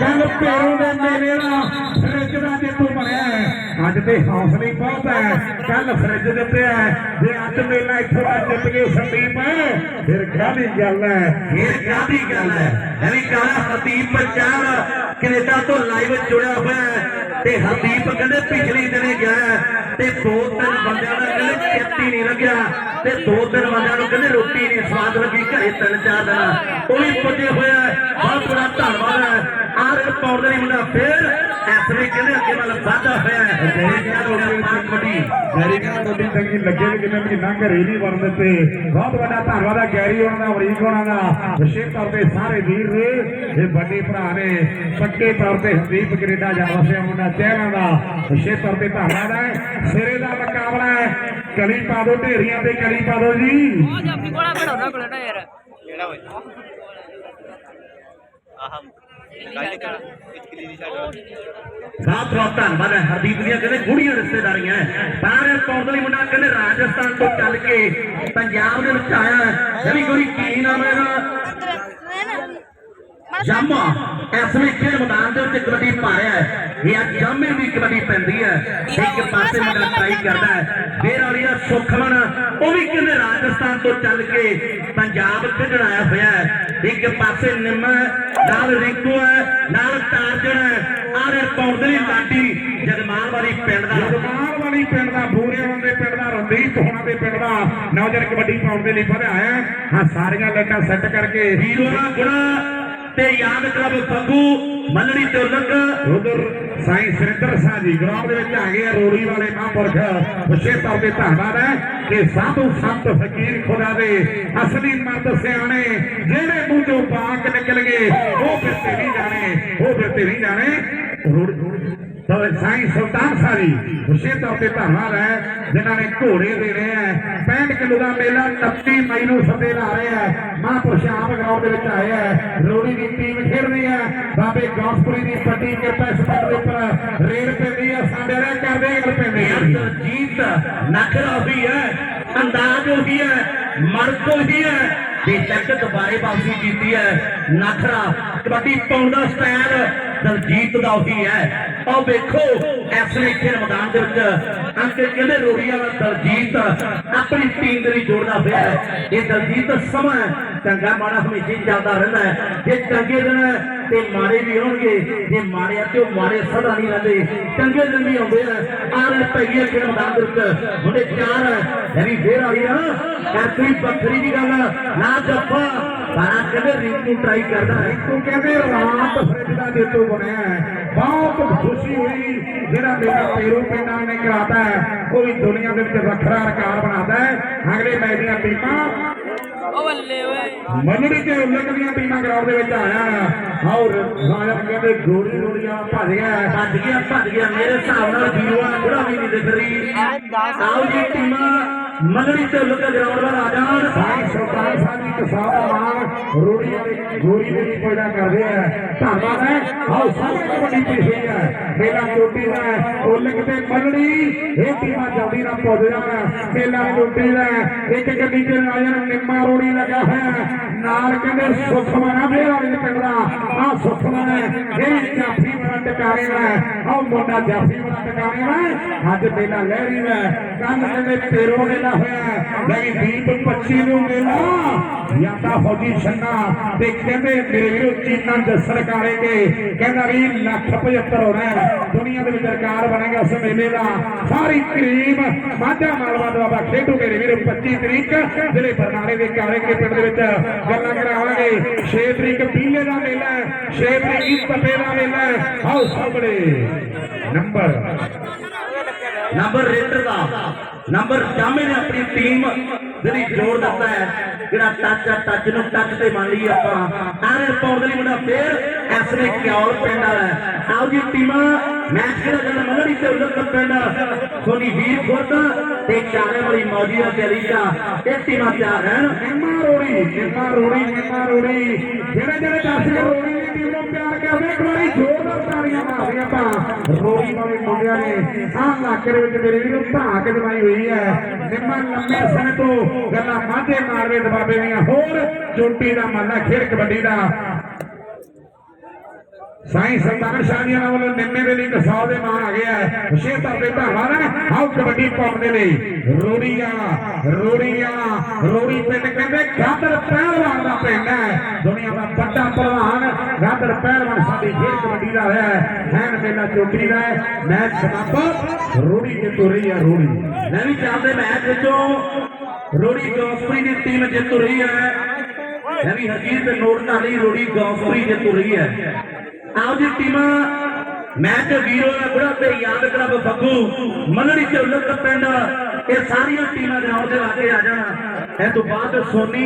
ਕੱਲ ਪੇਰੋਂ ਦੇ ਮੇਲੇ ਦਾ ਫਰਿੱਜ ਦਾ ਜੇਤੂ ਬਣਿਆ ਹੈ। ਅੱਜ ਤੇ ਹੌਸਲੇ ਹੀ ਬਹੁਤ ਹੈ। ਕੱਲ ਫਰਿੱਜ ਦਿੱਤਿਆ ਹੈ। ਜੇ ਅੱਜ ਮੇਲਾ ਇੱਥੋਂ ਦਾ ਜਿੱਤ ਗਏ ਸੰਦੀਪ, ਫਿਰ ਕਾਹਦੀ ਗੱਲ ਹੈ? ਇਹ ਕਾਦੀ ਗੱਲ ਹੈ? ਐਵੇਂ ਕਾਲਾ ਹਰਦੀਪ ਪੰਜਾਬ ਕੈਨੇਡਾ ਤੋਂ ਲਾਈਵ ਜੁੜਿਆ ਹੋਇਆ ਹੈ ਤੇ ਹਰਦੀਪ ਕਹਿੰਦੇ ਪਿਛਲੇ ਦਿਨੇ ਗਿਆ ਹੈ ਤੇ ਦੋ ਤਿੰਨ ਬੰਦਿਆਂ ਦਾ ਕਹਿੰਦੇ ਚੇਤੀ ਨਹੀਂ ਲੱਗਿਆ ਤੇ ਦੋ ਤਿੰਨ ਬੰਦਿਆਂ ਨੂੰ ਕਹਿੰਦੇ ਰੋਟੀ ਨਹੀਂ ਸਵਾਦ ਲੱਗੀ, ਘਰੇ ਤਿੰਨ ਚਾਰ ਦਿਨ। ਉਹ ਵੀ ਪੁੱਜੇ ਹੋਇਆ ਹੈ। ਬਹੁਤ ਬੜਾ ਧੰਨਵਾਦ ਹੈ। ਆਰ ਪੌੜ ਦੇ ਮੁੰਡਾ ਫੇਰ ਐਸਰੇ ਕਹਿੰਦੇ ਅੱਗੇ ਵੱਲ ਵਾਧਾ ਹੋਇਆ ਹੈ ਜਿਹੜਾ ਹੋ ਗਿਆ ਕਬੱਡੀ ਗੈਰੀ ਕਹਿੰਦਾ ਤੁਹਾਡੀ ਚੰਗੀ ਲੱਗੇ ਵੀ ਕਿਵੇਂ ਮਹੀਨਾ ਘਰੇ ਨਹੀਂ ਵਰਨ ਦਿੱਤੇ ਬਹੁਤ ਵੱਡਾ ਧੰਨਵਾਦ ਹੈ ਗੈਰੀ ਉਹਨਾਂ ਦਾ ਅਮਰੀਕ ਉਹਨਾਂ ਦਾ ਵਿਸ਼ੇਸ਼ ਤੌਰ ਤੇ ਸਾਰੇ ਵੀਰ ਨੇ ਇਹ ਵੱਡੇ ਭਰਾ ਨੇ ਪੱਕੇ ਤੌਰ ਤੇ ਹਰਦੀਪ ਕੈਨੇਡਾ ਜਾ ਵਸਿਆ ਮੁੰਡਾ ਚਹਿਲਾਂ ਦਾ ਵਿਸ਼ੇਸ਼ ਤੌਰ ਤੇ ਧੰਨਵਾਦ ਹੈ ਸਿਰੇ ਦਾ ਮੁਕਾਬਲਾ ਹੈ ਕਲੀ ਪਾ ਦੋ ਢੇਰੀਆਂ ਤੇ ਕਲੀ ਪਾ ਦੋ ਜੀ ਉਹ ਜਾਫੀ ਕੋਲਾ ਖੜਾਉਣਾ ਕੋਲ ਨਾ ਯਾਰ ਕਿਹੜਾ ਹੋਇਆ ਆਹ ਦੀ ਬਹੁਤ ਬਹੁਤ ਧੰਨਵਾਦ ਹੈ ਹਰਦੀਪ ਦੀਆਂ ਕਹਿੰਦੇ ਗੂੜੀਆਂ ਰਿਸ਼ਤੇਦਾਰੀਆਂ ਹੈ। ਬਾਹਰ ਪੌਂਦਲੀ ਮੁੰਡਾ ਕਹਿੰਦੇ ਰਾਜਸਥਾਨ ਤੋਂ ਚੱਲ ਕੇ ਪੰਜਾਬ ਦੇ ਵਿੱਚ ਆਇਆ ਜਿਹੜੀ ਕੋਈ ਕੀ ਨਾਮ ਹੈ ਇਹਦਾ? ਜਾਮਾ ਇਸ ਵਿੱਚ ਖੇਡ ਮੈਦਾਨ ਦੇ ਵਿੱਚ ਕਬੱਡੀ ਪਾ ਰਿਹਾ ਹੈ। ਇਹ ਅੱਜ ਜਾਮੇ ਦੀ ਕਬੱਡੀ ਪੈਂਦੀ ਹੈ। ਇੱਕ ਪਾਸੇ ਮੁੰਡਾ ਟਰਾਈ ਕਰਦਾ ਹੈ। ਫੇਰ ਵਾਲੀਆ ਸੁਖਮਨ ਉਹ ਵੀ ਕਹਿੰਦੇ ਰਾਜਸਥਾਨ ਤੋਂ ਚੱਲ ਕੇ ਪੰਜਾਬ ਖੇਡਣ ਆਇਆ ਹੋਇਆ ਹੈ। ਇੱਕ ਪਾਸੇ ਨਿੰਮ ਨਾਲ ਰਿੰਕੂ ਹੈ ਨਾਲ ਹੈ। ਆਰੇ ਪੌਂਦਲੀ ਲਾਡੀ ਜਗਮਾਨ ਵਾਲੀ ਪਿੰਡ ਦਾ। ਜਗਮਾਲ ਵਾਲੀ ਪਿੰਡ ਦਾ ਬੂਰੇਵਾਂ ਦੇ ਪਿੰਡ ਦਾ ਰਣਦੀਪ ਹੋਣਾ ਦੇ ਪਿੰਡ ਦਾ ਨੌਜਵਾਨ ਕਬੱਡੀ ਪਾਉਣ ਦੇ ਲਈ ਵਧਿਆ ਹੈ। ਹਾਂ ਸਾਰੀਆਂ ਲਾਈਟਾਂ ਸੈੱਟ ਕਰਕੇ ਹੀਰੋ ਦਾ ਗੁਣਾ ਤੇ ਯਾਦ ਕਲੱਬ ਫੱਗੂ ਮੱਲੜੀ ਤੇ ਉਲੰਗ ਉਧਰ ਸਾਈਂ ਸੁਰਿੰਦਰ ਸਾਹ ਜੀ, ਗਰਾਊਂਡ ਦੇ ਵਿੱਚ ਆ ਗਏ ਆ ਰੋੜੀ ਵਾਲੇ ਮਹਾਂਪੁਰਖ। ਵਿਸ਼ੇਸ਼ ਤੌਰ ਤੇ ਧੰਨਵਾਦ ਹੈ ਕਿ ਸਾਧੂ ਸੰਤ ਫਕੀਰ ਖੁਦਾ ਦੇ ਅਸਲੀ ਮਰਦ ਸਿਆਣੇ ਜਿਹੜੇ ਮੂੰਹ ਚੋਂ ਨਿਕਲ ਗਏ, ਉਹ ਫਿਰ ਤੇ ਨਹੀਂ ਜਾਣੇ, ਉਹ ਫਿਰ ਤੇ ਨਹੀਂ ਜਾਣੇ। ਰੋੜ- ਸਾਈਂ ਸੁਲਤਾਨ ਸਾਹ ਜੀ ਤੌਰ ਤੇ ਧੰਨਵਾਦ ਹੈ ਜਿਨ੍ਹਾਂ ਨੇ ਘੋੜੇ ਦੇ ਰਹੇ ਹੈ 65 ਕਿਲੋ ਦਾ ਮੇਲਾ 29 ਮਈ ਨੂੰ ਸੱਦੇ ਲਾ ਰਹੇ ਹੈ ਮਹਾਂਪੁਰਸ਼ ਆਪ ਗਰਾਊਂਡ ਦੇ ਵਿੱਚ ਆਏ ਹੈ ਰੋੜੀ ਦੀ ਟੀਮ ਖੇਡ ਰਹੀ ਹੈ ਬਾਬੇ ਗੌਸਪੁਰੀ ਦੀ ਪੱਟੀ ਕਿਰਪਾ ਸਪੱਟ ਦੇ ਉੱਪਰ ਰੇਡ ਪੈਂਦੀ ਹੈ ਸਾਡੇ ਰਹਿ ਕਰਦੇ ਗੱਲ ਪੈਂਦੀ ਹੈ ਜੀਤ ਨਖਰਾ ਉਹੀ ਹੈ ਅੰਦਾਜ਼ ਉਹੀ ਹੈ ਮਰਦ ਉਹੀ ਹੈ ਬੇਸ਼ੱਕ ਦੁਬਾਰੇ ਵਾਪਸੀ ਕੀਤੀ ਹੈ ਨਖਰਾ ਕਬੱਡੀ ਪਾਉਣ ਦਾ ਸਟਾਈਲ ਦਲਜੀਤ ਦਾ ਉਹੀ ਹੈ। ਉਹ ਵੇਖੋ ਐਸਲੇ ਖੇਡ ਮੈਦਾਨ ਦੇ ਵਿੱਚ ਅੰਕੇ ਕਹਿੰਦੇ ਰੋੜੀਆਂ ਦਾ ਦਲਜੀਤ ਆਪਣੀ ਟੀਮ ਦੇ ਲਈ ਜੋੜਦਾ ਹੋਇਆ ਹੈ। ਇਹ ਦਲਜੀਤ ਸਮਾਂ ਚੰਗਾ ਮਾੜਾ ਹਮੇਸ਼ਾ ਹੀ ਰਹਿੰਦਾ ਹੈ। ਜੇ ਚੰਗੇ ਦਿਨ ਤੇ ਮਾੜੇ ਵੀ ਆਉਣਗੇ ਜੇ ਮਾੜੇ ਤੇ ਉਹ ਮਾੜੇ ਸਦਾ ਨਹੀਂ ਰਹਿੰਦੇ। ਚੰਗੇ ਦਿਨ ਵੀ ਆਉਂਦੇ ਆ। ਆਰ ਪਈਏ ਖੇਡ ਮੈਦਾਨ ਦੇ ਵਿੱਚ ਮੁੰਡੇ ਚਾਰ ਯਾਨੀ ਫੇਰ ਆ ਗਿਆ ਕਾਤਰੀ ਬੱਕਰੀ ਦੀ ਗੱਲ ਨਾ ਜੱਫਾ ਬਾਰਾਂ ਕਹਿੰਦੇ ਰਿੰਕੂ ਟਰਾਈ ਕਰਦਾ ਹੈ। ਤੂੰ ਕਹਿੰਦੇ ਰਾਤ ਫਰਿੱਜ ਦਾ ਜੇਤੂ ਬਣਿਆ ਹੈ। ਬਹੁਤ ਖੁਸ਼ੀ ਹੋਈ। ਜਿਹੜਾ ਮੇਰਾ ਪੇਰੂ ਪਿੰਡਾਂ ਨੇ ਕਰਾਤਾ ਹੈ ਵੀ ਦੁਨੀਆ ਦੇ ਵਿੱਚ ਵੱਖਰਾ ਰਿਕਾਰਡ ਬਣਾਦਾ ਹੈ। ਅਗਲੇ ਮੈਚ ਦੀਆਂ ਟੀਮਾਂ ਮੰਨੜੀ ਤੇ ਉਲਕ ਦੀਆਂ ਟੀਮਾਂ ਗਰਾਊਂਡ ਦੇ ਵਿੱਚ ਆਇਆ ਔਰ ਰਾਜਾ ਕਹਿੰਦੇ ਗੋਲੀ ਗੋਲੀਆਂ ਭੱਜ ਗਿਆ ਭੱਜ ਗਿਆ ਭੱਜ ਗਿਆ। ਮੇਰੇ ਹਿਸਾਬ ਨਾਲ ਵੀਰਵਾ ਬੁੜਾ ਵੀ ਨਹੀਂ ਦਿਖ ਰਹੀ। ਆਓ ਜੀ ਟੀਮਾਂ ਮੰਗੜੀ ਤੇ ਲੁੱਕ ਗਰਾਊਂਡ ਵੱਲ ਆ ਜਾਣ। ਸਾਈਂ ਸੁਲਤਾਨ ਸਾਹਿਬ ਜੀ ਕਿਸਾਨ ਮਾਨ ਰੋੜੀ ਵਾਲੀ ਗੋਰੀ ਦੇ ਵਿੱਚ ਪੈਦਾ ਕਰਦੇ ਆ ਧੰਨਵਾਦ ਹੈ। ਆਓ ਸਾਰੇ ਕਬੱਡੀ ਪੇਸ਼ ਹੋਈ ਮੇਲਾ ਚੋਟੀ ਦਾ ਉਲਕ ਤੇ ਮੰਨੜੀ ਇਹ ਟੀਮਾਂ ਜਲਦੀ ਨਾਲ ਪੁੱਜ ਜਾਣ। ਮੇਲਾ ਚੋਟੀ ਦਾ ਇੱਕ ਗੱਡੀ ਤੇ ਰਾਜਨ ਨਿੰਮਾ ਰੋੜੀ ਲੱਗਾ ਹੋਇਆ ਹੈ। ਨਾਲ ਕਹਿੰਦੇ ਸੁਖਮਨਾ ਦੇ ਵਾਲੇ ਪਿੰਡ ਦਾ। ਆ ਸੁਖਮਨ ਹੈ ਇਹ ਜਾਫੀ ਵਾਲਾ ਟਿਕਾਣੇ ਦਾ ਆਹ ਮੁੰਡਾ ਜਾਫੀ ਵਾਲਾ ਟਿਕਾਣੇ ਦਾ ਅੱਜ ਮੇਲਾ ਲਹਿਰੀ ਦਾ ਹੈ। ਕੱਲ ਕਹਿੰਦੇ ਤੇਰੋ ਮੇਲਾ ਹੋਇਆ ਹੈ। ਦੀਪ 25 ਨੂੰ ਮੇਲਾ ਜਾਂਦਾ ਫੌਜੀ ਛੰਨਾ ਤੇ ਕਹਿੰਦੇ ਮੇਰੇ ਵੀਰੋ ਚੀਨਾ ਜੱਸਰ ਕਾਰੇ ਕਹਿੰਦਾ ਵੀ ਲੱਖ 75 ਹੋਣਾ ਦੁਨੀਆ ਦੇ ਵਿੱਚ ਰਿਕਾਰਡ ਬਣੇਗਾ ਉਸ ਮੇਲੇ ਦਾ। ਸਾਰੀ ਕਰੀਮ ਮਾਝਾ ਮਾਲਵਾ ਦਾ ਬਾਬਾ ਖੇਡੂ ਮੇਰੇ ਵੀਰੋ 25 ਤਰੀਕ ਜ਼ਿਲ੍ਹੇ ਬਰਨਾਲੇ ਦੇ ਕਾਰੇ ਪਿੰਡ ਦੇ ਵਿੱਚ। ਗੱਲਾਂ ਕਰਾਵਾਂਗੇ। 6 ਤਰੀਕ ਪੀਲੇ ਦਾ ਮੇਲਾ ਹੈ। 6 ਤਰੀਕ ਤਪੇ ਦਾ ਮੇਲਾ ਹੈ। ਆਓ ਸਾਹਮਣੇ। ਨੰਬਰ। ਨੰਬਰ ਰੇਡਰ ਦਾ। ਨੰਬਰ ਜਾਮੇ ਨੇ ਆਪਣੀ ਟੀਮ ਜਿਹੜੀ ਜ਼ੋਰ ਦਿੱਤਾ ਹੈ, ਜਿਹੜਾ ਟੱਚ ਆ ਟੱਚ ਨੂੰ ਟੱਚ ਤੇ ਮੰਨ ਲਈ ਆਪਾਂ ਆਰੇ ਪੌੜ ਦੇ ਲਈ ਮੁੰਡਾ ਫੇਰ ਐਸ ਨੇ ਪਿੰਡ ਵਾਲਾ ਹੈ। ਆਓ ਜੀ, ਟੀਮਾਂ ਮੈਚ ਕਿਹੜਾ ਚੱਲਦਾ ਮੰਗੜੀ ਤੇ ਉਲਟ ਪਿੰਡ ਸੋਨੀ ਵੀਰ ਖੁਰਦ ਤੇ ਚਾਰੇ ਵਾਲੀ ਮੌਜੀ ਦਾ ਤੇਰੀਕਾ ਇਹ ਟੀਮਾਂ ਤਿਆਰ ਹਨ ਨਿੰਮਾ ਰੋੜੀ ਨਿੰਮਾ ਰੋੜੀ ਨਿੰਮਾ ਰੋੜੀ। ਜਿਹੜੇ ਜਿਹੜੇ ਦਰਸ਼ਕ ਰੋੜੀ ਦੀ ਟੀਮ ਨੂੰ ਪਿਆਰ ਕਰਦੇ, ਇੱਕ ਵਾਰੀ ਆਪਾਂ ਰੋੜੀ ਵਾਲੇ ਮੁੰਡਿਆਂ ਨੇ ਆਹ ਇਲਾਕੇ ਦੇ ਵਿੱਚ ਮੇਰੇ ਵੀਰੋ ਧਾਕ ਜਮਾਈ ਹੋਈ ਹੈ। ਨਿੰਮਾ ਲੰਮੇ ਸਮੇਂ ਤੋਂ ਗੱਲਾਂ ਮਾਝੇ ਮਾਰਵੇ ਦਬਾਬੇ ਦੀਆਂ ਹੋਰ ਚੋਟੀ ਦਾ ਮੱਲਾ ਖੇਡ ਕਬੱਡੀ ਦਾ ਸਾਈ ਸਰਦਾਰ ਸ਼ਾਹੀਆਂ ਵੱਲੋਂ ਨਿੰਮੇ ਦੇ ਲਈ ਕਸੌ ਦੇ ਮਾਨ ਆ ਗਿਆ ਹੈ। ਵਿਸ਼ੇਸ਼ਤਾ ਦੇ ਧਾਰਨ ਆਓ ਕਬੱਡੀ ਪਾਉਣ ਦੇ ਲਈ। ਰੋੜੀਆਂ ਰੋੜੀਆਂ, ਰੋੜੀ ਪਿੰਡ ਕਹਿੰਦੇ ਗਾਦਰ ਪਹਿਲਵਾਨ ਦਾ ਪਿੰਡ ਹੈ। ਦੁਨੀਆ ਦਾ ਵੱਡਾ ਪਹਿਲਵਾਨ ਗਾਦਰ ਪਹਿਲਵਾਨ ਸਾਡੀ ਖੇਡ ਕਬੱਡੀ ਦਾ ਹੈ। ਹੈਨ ਮੇਲਾ ਚੋਟੀ ਦਾ ਹੈ। ਮੈਚ ਸਮਾਪਤ। ਰੋੜੀ ਜਿੱਤੂ ਰਹੀ ਹੈ ਰੋੜੀ। ਮੈਂ ਵੀ ਚਾਹਦੇ ਮੈਚ ਵਿੱਚੋਂ ਰੋੜੀ ਗੌਸਪਰੀ ਦੀ ਟੀਮ ਜਿੱਤ ਰਹੀ ਹੈ। ਮੈਂ ਵੀ ਹਰਜੀਤ ਤੇ ਨੋਟ ਕਰ ਲਈ ਰੋੜੀ ਗੌਸਪਰੀ ਜਿੱਤ ਰਹੀ ਹੈ। ਆਓ ਜੀ ਟੀਮਾਂ ਮੈਚ ਵੀਰੋ ਦਾ ਤੇ ਯਾਦ ਕਲੱਬ ਬੱਗੂ ਮੱਲੜੀ ਚੌਲਕ ਪਿੰਡ, ਇਹ ਸਾਰੀਆਂ ਟੀਮਾਂ ਗਰਾਊਂਡ ਦੇ ਲਾਗੇ ਆ ਜਾਣਾ। ਇਹ ਤੋਂ ਬਾਅਦ ਸੋਨੀ